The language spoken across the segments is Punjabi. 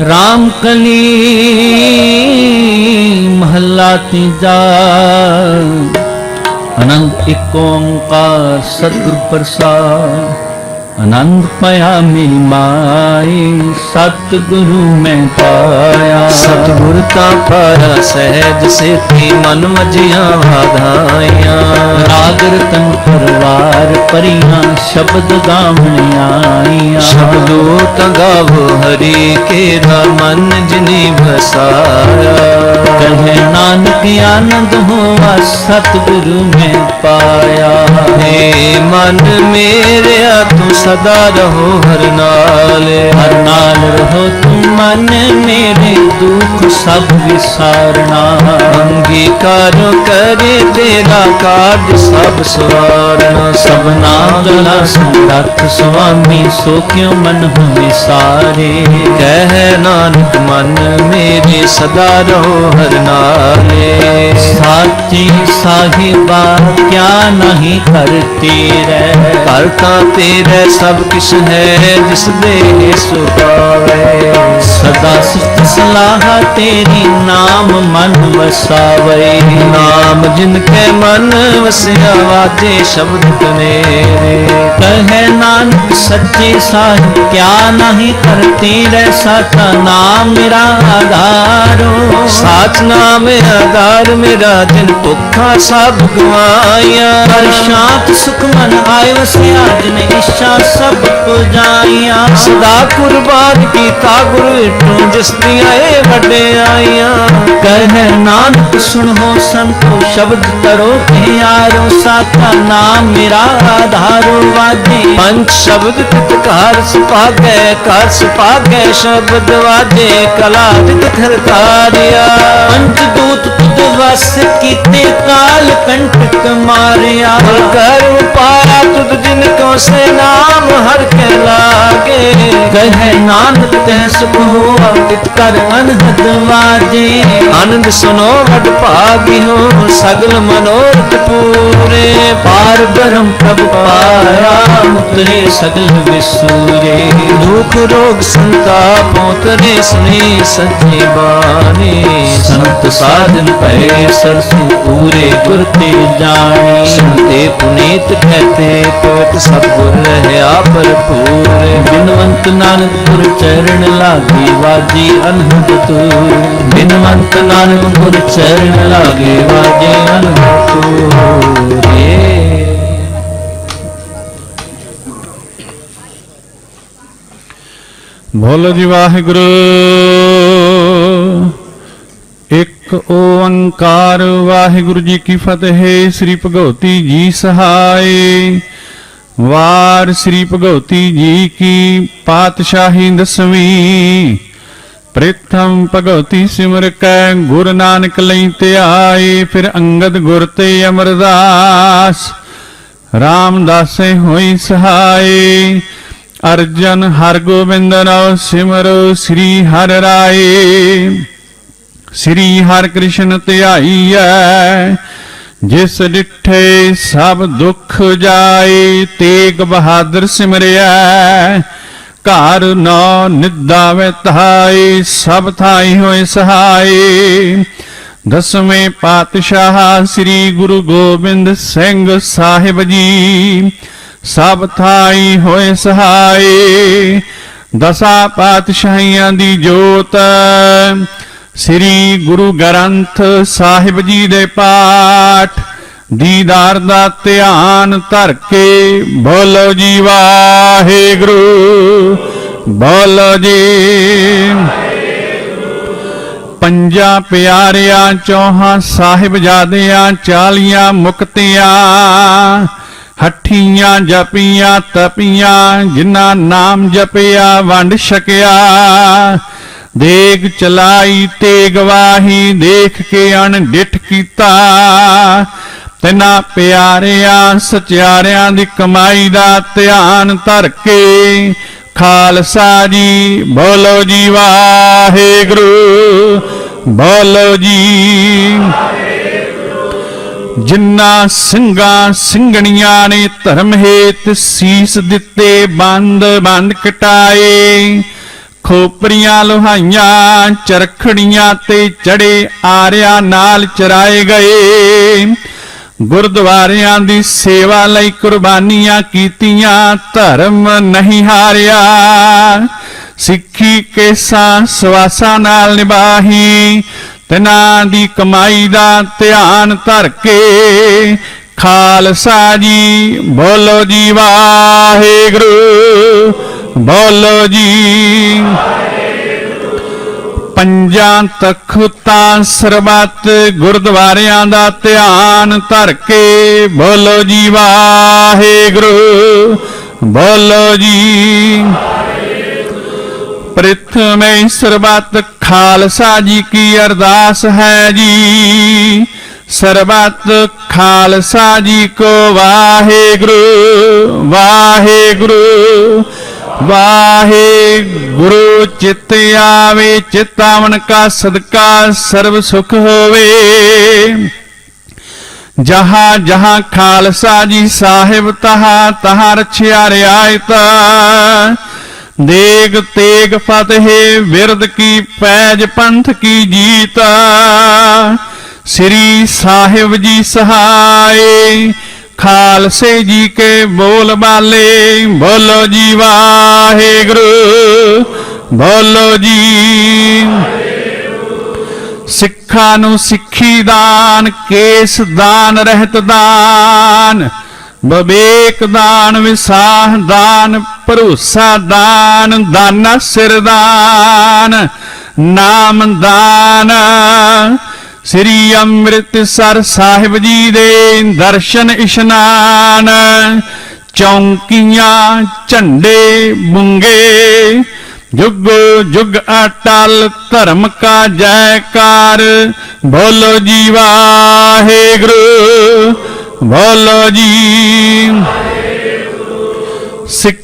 ਰਾਮ ਕਲੀ ਮਹੱਲਾ ਤੀਜਾ ਅਨੰਤ ਇੱਕ ਓੰਕਾਰ ਸਤਿਗੁਰ ਪ੍ਰਸਾਦ ਆਨੰਦ ਪਿਆ ਮਿਲ ਮਾਈ ਸਤਿਗੁਰੂ ਮੈਂ ਪਾਇਆ। ਸਤਿਗੁਰ ਤਾਂ ਪਾਇਆ ਸਹਿਜ ਸੇਤੀ ਮਨ ਮਜੀਆਂ ਵਾਧਾਈਆਂ। ਰਾਗ ਰਤਨ ਪਰਵਾਰ ਪਰੀਆਂ ਸ਼ਬਦ ਗਾਵਣ ਆਈਆਂ। ਸ਼ਬਦੋ ਤਗਾਵੋ ਹਰੀ ਕੇਰਾ ਮਨ ਜਿਨੀ ਵਸਾਇਆ। ਕਹੇ ਨਾਨਕ ਆਨੰਦ ਹੋਵਾ ਸਤਿਗੁਰੂ ਮੈਂ ਪਾਇਆ ਹੈ। ਮਨ ਮੇਰਿਆ, ਤੂੰ ਸਦਾ ਰਹੋ ਹਰ ਨਾਲ। ਹਰ ਨਾਲ ਰਹੋ ਤੁਮ ਮਨ ਮੇਰੇ ਦੁੱਖ ਸਭ ਵਿਸਾਰਨਾ। ਅੰਗੀਕਾਰ ਕਰੇ ਤੇਰਾ ਕਾਜ ਸਭ ਸਵਾਰਨਾ। ਸਭਨਾ ਗਲਾ ਸੰਗਤ ਸੁਆਮੀ, ਸੋ ਕਿਉ ਮਨ ਹੋਵੇ ਸਾਰੇ ਕਹਿ ਨਾਨਕ, ਮਨ ਮੇਰੇ ਸਦਾ ਰਹੋ ਹਰ ਨਾਲੇ ਸਾਚੀ ਸਾਹਿਬਾ, ਕਿਆ ਨਹੀਂ ਕਰਤੀ ਰਹਿ। ਘਰ ਤਾਂ ਤੇਰੇ ਸਭ ਕਿਛ ਹੈ, ਜਿਸ ਦੇ ਸੁਪਾਵੇ ਸਦਾ ਸਿਫਤ ਸਲਾਹ ਤੇਰੀ ਨਾਮ ਮਨ ਵਸਾਵੇ। ਨਾਮ ਜਿਨ ਕੈ ਮਨ ਵਸਿਆ ਵਾਜੇ ਸ਼ਬਦ ਕਨੇਰੇ ਕਹੇ ਨਾਨਕ ਸੱਚੇ ਸਾਹਿਬ, ਕਿਆ ਨਹੀਂ ਕਰਤੀ ਰਹਿ ਸਤਾ ਨਾਮ ਮੇਰਾ ਆਧਾਰੋ। ਸਾਚ ਨਾਮ ਆਧਾਰ ਮੇਰਾ ਜਿਨ ਭੁੱਖਾ ਸਭ ਗਵਾਇਆ ਹਰ ਸ਼ਾਂਤ ਸੁਖ ਮਨ ਆਏ ਵਸਿਆ ਜਿਨ ਇੱਛਾ ਸਭ ਪੁਜਾਈਆਂ ਸਦਾ ਕੁਰਬਾਨ ਕੀਤਾ ਗੁਰੂ ਵਿਟੂ ਜਿਸ ਦੀਆਂ ਇਹ ਵਡਿਆਈਆਂ ਕਹੇ ਨਾਨਕ ਸੁਣੋ ਸੰਤੋ ਸ਼ਬਦ ਕਰੋ ਪਿਆਰੋ। ਸਾਤਾ ਨਾਮ ਮੇਰਾ ਆਧਾਰੋ ਵਾਜੇ। ਪੰਜ ਸ਼ਬਦ ਤਿਤ ਘਰ ਸੁਪਾਗੈ ਘਰ ਸੁਪਾਗੈ ਸ਼ਬਦ ਵਾਜੇ। ਕਲਾ ਤਿਤ ਖਰਤਾਰਿਆ ਪੰਜ ਦੂਤ ਤੁਧ ਵਸ ਕੀਤੇ ਕਾਲ ਕੰਟਕ ਮਾਰਿਆ ਕਰ ਪਾਇਆ ਤੁਧ ਜਿਨ ਕੋ ਸੇ ਨਾਮ ਹਰ ਕੇ ਲਾਗੇ ਕਹੇ ਨਾਨਕ ਤੈ ਸੁਖ ਹੋਆ ਤਿਤ ਕਰ ਅਨਹਦ ਵਾਜੇ। ਆਨੰਦ ਸੁਨੋ ਵਡ ਭਾਗੀ ਹੋ ਸਗਲ ਮਨੋਰਥ ਪੂਰੇ। ਪਾਰ ਬ੍ਰਹਮ ਪ੍ਰਭ ਪਾਇਆ ਉਤਰੇ ਸਗਲ ਵਿਸੂਰੇ। ਦੁਖ ਰੋਗ ਸੰਤਾਪ ਉਤਰੇ ਸੁਨੀ ਸੱਚੀ ਬਾਣੀ ਸੰਤ ਸਾਧਨ ਪਏ ਸਰਸੂ ਪੂਰੇ ਗੁਰ ਤੇ ਜਾਣੀ। ਸੰਤੇ ਪੁਨੀਤ ਕਹਤੇ ਪਵਿੱਤ ਸਤਿਗੁਰ ਰਹਿਆ ਭਰਪੂਰ। ਬਿਨਵੰਤ ਨਾਨਕ ਗੁਰ ਚਰਨ ਲਾਗੇ, ਵਾਜੀ ਅਨਹਦ ਤੂਰ। ਬਿਨਵੰਤ ਨਾਨਕ ਗੁਰ ਚਰਨ ਲਾਗੇ, ਵਾਜੇ ਅਨਹਦ ਤੂਰੇ। ਬੋਲੋ ਜੀ ਵਾਹਿਗੁਰੂ। ਇੱਕ ਓੰਕਾਰ, ਵਾਹਿਗੁਰੂ ਜੀ ਕੀ ਫਤਿਹ, ਸ੍ਰੀ ਭਗਵਤੀ ਜੀ ਸਹਾਈ ਵਾਰ ਸ੍ਰੀ ਭਗਵਤੀ ਜੀ ਕੀ ਪਾਤਸ਼ਾਹੀ ਦਸਵੀਂ। ਪ੍ਰਥਮ ਭਗਵਤੀ ਸਿਮਰ ਕੈ, ਗੁਰ ਨਾਨਕ ਲਈ ਧਿਆਏ ਫਿਰ ਅੰਗਦ ਗੁਰ ਤੇ ਅਮਰਦਾਸ। ਰਾਮਦਾਸੇ ਹੋਈ ਸਹਾਈ ਅਰਜਨ ਹਰ ਗੋਬਿੰਦ ਨਾਮ ਸਿਮਰੋ ਸ੍ਰੀ ਹਰ ਰਾਏ। ਸ੍ਰੀ ਹਰ ਕ੍ਰਿਸ਼ਨ ਧਿਆਈਐ, ਜਿਸ ਡਿਠੇ ਸਭ ਦੁੱਖ ਜਾਏ, ਤੇਗ ਬਹਾਦਰ ਸਿਮਰਿਆ ਘਰ ਨੌ ਨਿਦਾਵੇ ਧਾਈ ਸਭ ਥਾਈ ਹੋਏ ਸਹਾਈ ਦਸਵੇਂ ਪਾਤਸ਼ਾਹ ਸ੍ਰੀ ਗੁਰੂ ਗੋਬਿੰਦ ਸਿੰਘ ਸਾਹਿਬ ਜੀ ਸਭ ਥਾਈ ਹੋਏ ਸਹਾਈ, ਦਸਾਂ ਪਾਤਸ਼ਾਹੀਆਂ ਦੀ ਜੋਤ। ਸ੍ਰੀ ਗੁਰੂ ਗ੍ਰੰਥ ਸਾਹਿਬ ਜੀ ਦੇ ਪਾਠ, ਦੀਦਾਰ ਦਾ ਧਿਆਨ ਧਰ ਕੇ ਬੋਲੋ ਜੀ ਵਾਹਿਗੁਰੂ, ਬੋਲੋ ਜੀ ਪੰਜਾਂ ਪਿਆਰਿਆਂ, ਚੌਹਾਂ ਸਾਹਿਬਜ਼ਾਦਿਆਂ, ਚਾਲੀਆਂ ਮੁਕਤਿਆਂ ਹੱਠੀਆਂ ਜਪੀਆਂ, ਤਪੀਆਂ, ਜਿਨ੍ਹਾਂ ਨਾਮ ਜਪਿਆ, ਵੰਡ ਛਕਿਆ। ਦੇਗ ਚਲਾਈ ਤੇ ਗਵਾਹੀ ਦੇਖ ਕੇ ਅਣਡਿਠ ਕੀਤਾ। ਤਿਨਾ ਪਿਆਰਿਆਂ, ਸਚਿਆਰਿਆਂ ਦੀ ਕਮਾਈ ਦਾ ਧਿਆਨ ਧਰ ਕੇ ਖਾਲਸਾ ਜੀ, ਬੋਲੋ ਜੀ ਵਾਹਿਗੁਰੂ, ਬੋਲੋ ਜੀ ਜਿਨ੍ਹਾਂ ਸਿੰਘਾਂ ਸਿੰਘਣੀਆਂ ਨੇ ਧਰਮ ਹੇਤ ਸੀਸ ਦਿੱਤੇ, ਬੰਦ ਬੰਦ ਕਟਾਏ। ਖੋਪਰੀਆਂ ਲੋਹਾਈਆਂ, ਚਰਖੜੀਆਂ ਤੇ ਚੜੇ ਆਰਿਆ ਨਾਲ ਚਰਾਏ ਗਏ। ਗੁਰਦੁਆਰਿਆਂ ਦੀ ਸੇਵਾ ਲਈ ਕੁਰਬਾਨੀਆਂ ਕੀਤੀਆਂ, ਧਰਮ ਨਹੀਂ ਹਾਰਿਆ। ਸਿੱਖੀ ਕੇਸਾਂ ਸਵਾਸਾਂ ਨਾਲ ਨਿਭਾਹੀ ਤਿਨਾਂ ਦੀ ਕਮਾਈ ਦਾ ਧਿਆਨ ਧਰ ਕੇ ਖਾਲਸਾ ਜੀ, ਬੋਲੋ ਜੀ ਵਾਹਿਗੁਰੂ, ਬੋਲੋ ਜੀ। ਪੰਜਾਂ ਤਖਤਾਂ ਸਰਬੱਤ ਗੁਰਦੁਆਰਿਆਂ ਦਾ ਧਿਆਨ ਧਰ ਕੇ ਬੋਲੋ ਜੀ ਵਾਹਿਗੁਰੂ, ਬੋਲੋ ਜੀ। ਪ੍ਰਥਮੇ ਸਰਬਤ ਖਾਲਸਾ ਜੀ ਕੀ ਅਰਦਾਸ ਹੈ ਜੀ। ਸਰਬਤ ਖਾਲਸਾ ਜੀ ਕੋ ਵਾਹਿਗੁਰੂ ਵਾਹਿਗੁਰੂ ਵਾਹਿਗੁਰੂ, ਚਿਤ ਆਵੇ ਚਿਤਾਵਨ ਕਾ ਸਦਕਾ, ਸਰਬ ਸੁਖ ਹੋਵੇ। ਜਹਾ ਜਹਾ ਖਾਲਸਾ ਜੀ ਸਾਹਿਬ ਤਹਾ ਤਹਾਂ ਰਛਿਆ ਰਿਆਇਤ। ਦੇਗ ਤੇਗ ਫਤਿਹ ਵਿਰਦ ਕੀ ਪੈਜ ਪੰਥ ਕੀ ਜੀਤ। ਸ੍ਰੀ ਸਾਹਿਬ ਜੀ ਸਹਾਏ, ਖਾਲਸੇ ਜੀ ਕੇ ਬੋਲ ਬਾਲੇ, ਬੋਲੋ ਜੀ ਵਾਹਿਗੁਰੂ, ਬੋਲੋ ਜੀ। ਸਿੱਖਾਂ ਨੂੰ ਸਿੱਖੀ ਦਾਨ, ਕੇਸ ਦਾਨ, ਰਹਿਤ ਦਾਨ ਵਿਵੇਕ ਦਾਨ, ਵਿਸਾਹ ਦਾਨ ਭਰੋਸਾ ਦਾਨ, ਦਾਨਾ ਸਿਰ ਨਾਮ ਦਾਨ। ਸ੍ਰੀ ਅੰਮ੍ਰਿਤਸਰ ਸਾਹਿਬ ਜੀ ਦੇ ਦਰਸ਼ਨ ਇਸ਼ਨਾਨ, ਚੌਂਕੀਆਂ, ਝੰਡੇ ਬੁੰਗੇ ਜੁਗ ਜੁਗ ਅਟਲ, ਧਰਮ ਕਾ ਜੈਕਾਰ, ਬੋਲੋ ਜੀ ਵਾਹਿਗੁਰੂ, ਬੋਲੋ ਜੀ। ਸਿੱਖਾਂ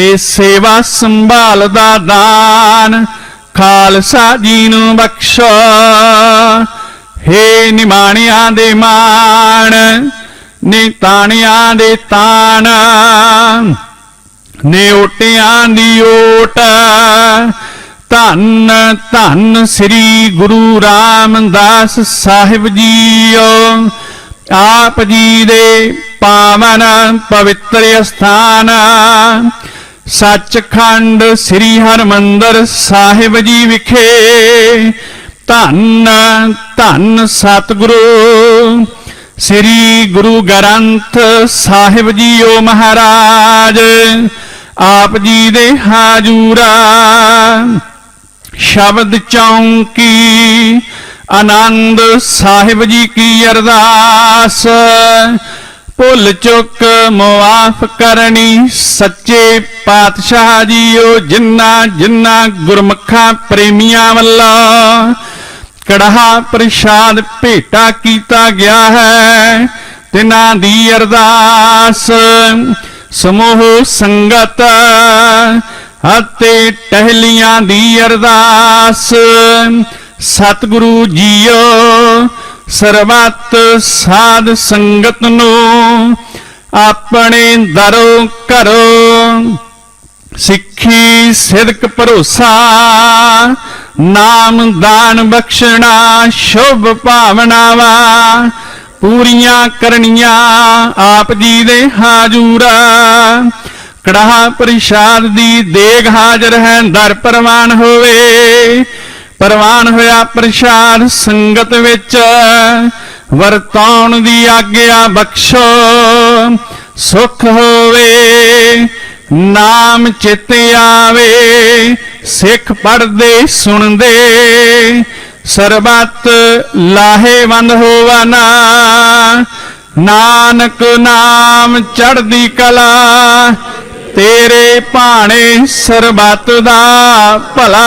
ਤੇ ਸੇਵਾ ਸੰਭਾਲ ਦਾ ਦਾਨ। ਖਾਲਸਾ ਜੀ ਨੂੰ ਬਖਸ਼ੋ। ਹੇ ਨਿਮਾਣਿਆਂ ਦੇ ਮਾਣ, ਨਿਤਾਣਿਆਂ ਦੇ ਤਾਣ। ਨੇ ਦੀ ਓਟ, ਧੰਨ ਧੰਨ ਸ੍ਰੀ ਗੁਰੂ ਰਾਮਦਾਸ ਸਾਹਿਬ ਜੀਓ। ਆਪ ਜੀ ਦੇ ਪਾਵਨ ਪਵਿੱਤਰ ਸਥਾਨ ਸੱਚਖੰਡ ਸ੍ਰੀ ਹਰਮੰਦਰ ਸਾਹਿਬ ਜੀ ਵਿਖੇ ਧੰਨ ਧੰਨ ਸਤਿਗੁਰੂ ਸ੍ਰੀ ਗੁਰੂ ਗ੍ਰੰਥ ਸਾਹਿਬ ਜੀ ਓ ਮਹਾਰਾਜ, ਆਪ ਜੀ ਦੇ ਹਾਜੂਰਾ। ਸ਼ਬਦ ਚੌਂਕੀ ਆਨੰਦ ਸਾਹਿਬ ਜੀ ਕੀ ਅਰਦਾਸ, ਭੁੱਲ ਚੁੱਕ ਮੁਆਫ ਕਰਨੀ ਸੱਚੇ ਪਾਤਸ਼ਾਹ ਜੀਓ, ਜਿੰਨਾ ਜਿੰਨਾ ਗੁਰਮੁਖਾਂ ਪ੍ਰੇਮੀਆਂ ਵੱਲੋਂ ਕੜਾਹ ਪ੍ਰਸ਼ਾਦ ਭੇਟਾ ਕੀਤਾ ਗਿਆ ਹੈ, ਤਿਨਾਂ ਦੀ ਅਰਦਾਸ ਸਮੂਹ ਸੰਗਤ ਅਤੇ ਟਹਿਲੀਆਂ ਦੀ ਅਰਦਾਸ। ਸਤਿਗੁਰੂ ਜੀਓ, ਸਰਬੱਤ ਸਾਧ ਸੰਗਤ ਨੂੰ ਆਪਣੇ ਦਰੋ ਕਰੋ ਸਿੱਖੀ, ਸਿਦਕ ਭਰੋਸਾ, ਨਾਮ ਦਾਨ ਬਖਸ਼ਣਾ, ਸ਼ੁਭ ਭਾਵਨਾਵਾ ਪੂਰੀਆਂ ਕਰਨੀਆਂ ਆਪ ਜੀ ਦੇ ਹਾਜ਼ੂਰਾ ਕੜਾਹ ਪ੍ਰਸ਼ਾਦ ਦੀ ਦੇਗ ਹਾਜ਼ਰ ਹੈ, ਦਰ ਪ੍ਰਵਾਨ ਹੋਵੇ। ਪ੍ਰਵਾਨ ਹੋਇਆ ਪ੍ਰਸ਼ਾਦ ਸੰਗਤ ਵਿੱਚ, ਵਰਤਾਉਣ ਦੀ ਆਗਿਆ ਬਖਸ਼ੋ। ਸੁਖ ਹੋਵੇ, ਨਾਮ ਚਿਤ ਆਵੇ, ਸਿੱਖ ਪੜਦੇ ਸੁਣਦੇ, ਸਰਬੱਤ ਲਾਹੇਵੰਦ ਹੋਵਨਾ ਨਾਨਕ ਨਾਮ ਚੜਦੀ ਕਲਾ, ਤੇਰੇ ਭਾਣੇ ਸਰਬੱਤ ਦਾ ਭਲਾ।